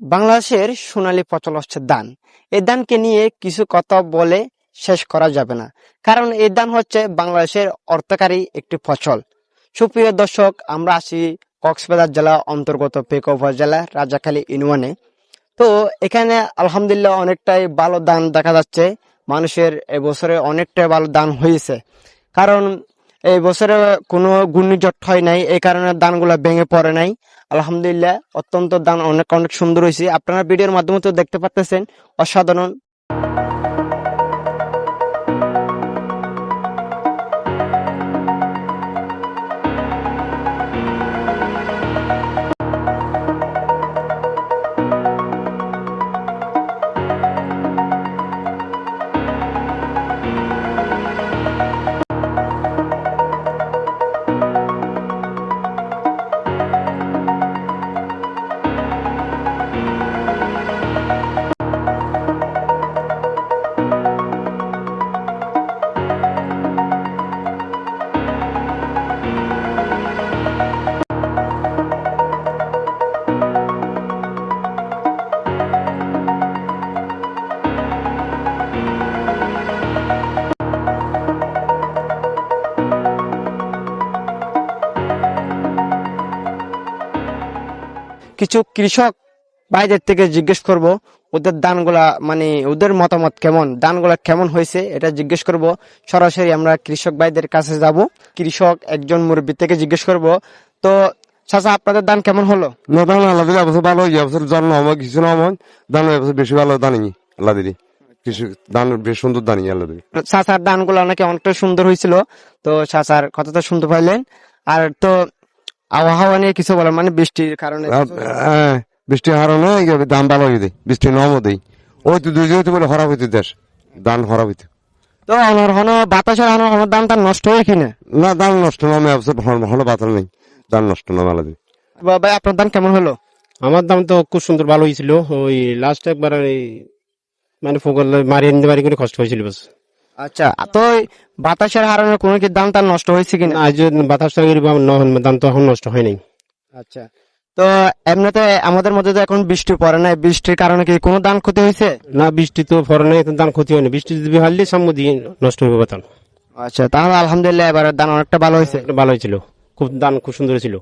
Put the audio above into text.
বাংলাদেশের সোনালী ফসল হচ্ছে ধান এই ধানকে নিয়ে কিছু কথা বলে শেষ করা যাবে না। কারণ এই ধান হচ্ছে বাংলাদেশের অর্থকারী একটি ফসল। সুপ্রিয় দর্শক, আমরা আসি কক্সবাজার জেলা অন্তর্গত পেকো উপজেলা রাজাখালী ইউনিয়নে। তো এখানে আলহামদুলিল্লাহ অনেকটাই ভালো দান দেখা যাচ্ছে। মানুষের এবছরে অনেকটাই ভালো দান হয়েছে। কারণ এই বছরে কোনো ঘূর্ণিঝড় হয় নাই, এই কারণে দানগুলো ভেঙে পড়ে নাই। আলহামদুলিল্লাহ, অত্যন্ত দান অনেক অনেক সুন্দর হয়েছে। আপনারা ভিডিওর মাধ্যমে তো দেখতে পাচ্ছেন অসাধারণ কিছু কৃষক ভাইদের থেকে জিজ্ঞেস করব ওদের দানগুলা মানে ওদের মতামত কেমন দানগুলা কেমন হয়েছে এটা জিজ্ঞেস করব। সরাসরি আমরা কৃষক ভাইদের কাছে যাব। কৃষক একজন মুরব্বী থেকে জিজ্ঞেস করব। তো চাচা আপনাদের দান কেমন হলো? না দান আল্লাহ দিলে এবছর ভালো হয়ে এবছর জন্ম আমার কিছু না আমার দান এবছর বেশি ভালো দানি আল্লাহ দিদি কিছু দান বেশ সুন্দর দানি আল্লাহ দিদি চাচার দানগুলো নাকি অনেকটা সুন্দর হয়েছিল। তো চাচার কথাটা শুনতে পাইলেন। আর তো আবহাওয়া নিয়ে কিছু বলেন মানে বৃষ্টির কারণে হ্যাঁ বৃষ্টি হারো না দাম ভালো হয়ে দেয় বৃষ্টি নমও দেয় ওই তো দুই হইতে বলে হরাপ হইতে দেশ দান হরাপ হইতে। তো অনর হন বাতাসের হন হন দানটা নষ্ট হয় কিনা না? দান নষ্ট না আমি এবছর হলো বাতাল নেই দান নষ্ট না দিদি ভাই আপনার দান কেমন হলো? আমার দাম তো খুব সুন্দর ভালো হয়েছিল ওই লাস্ট একবার এই মানে ফোকর মারিয়ে নিতে পারি করে কষ্ট হয়েছিল বাস। আচ্ছা তো বাতাসের হারানোর কোনো কি দাম তার নষ্ট হয়েছে কিনা? আজ বাতাস দাম তো এখন নষ্ট হয় নাই। আচ্ছা তো এমনিতে আমাদের মধ্যে তো এখন বৃষ্টি পড়ে না বৃষ্টির কারণে কি কোনো দান ক্ষতি হয়েছে? না বৃষ্টি তো নাই তো দাম ক্ষতি হয়নি। বৃষ্টি যদি হারলে দিয়ে নষ্ট হবে বাতান আচ্ছা তাহলে আলহামদুলিল্লাহ এবার দান অনেকটা ভালো হয়েছে। ভালো হয়েছিল। খুব দান খুব সুন্দর ছিল।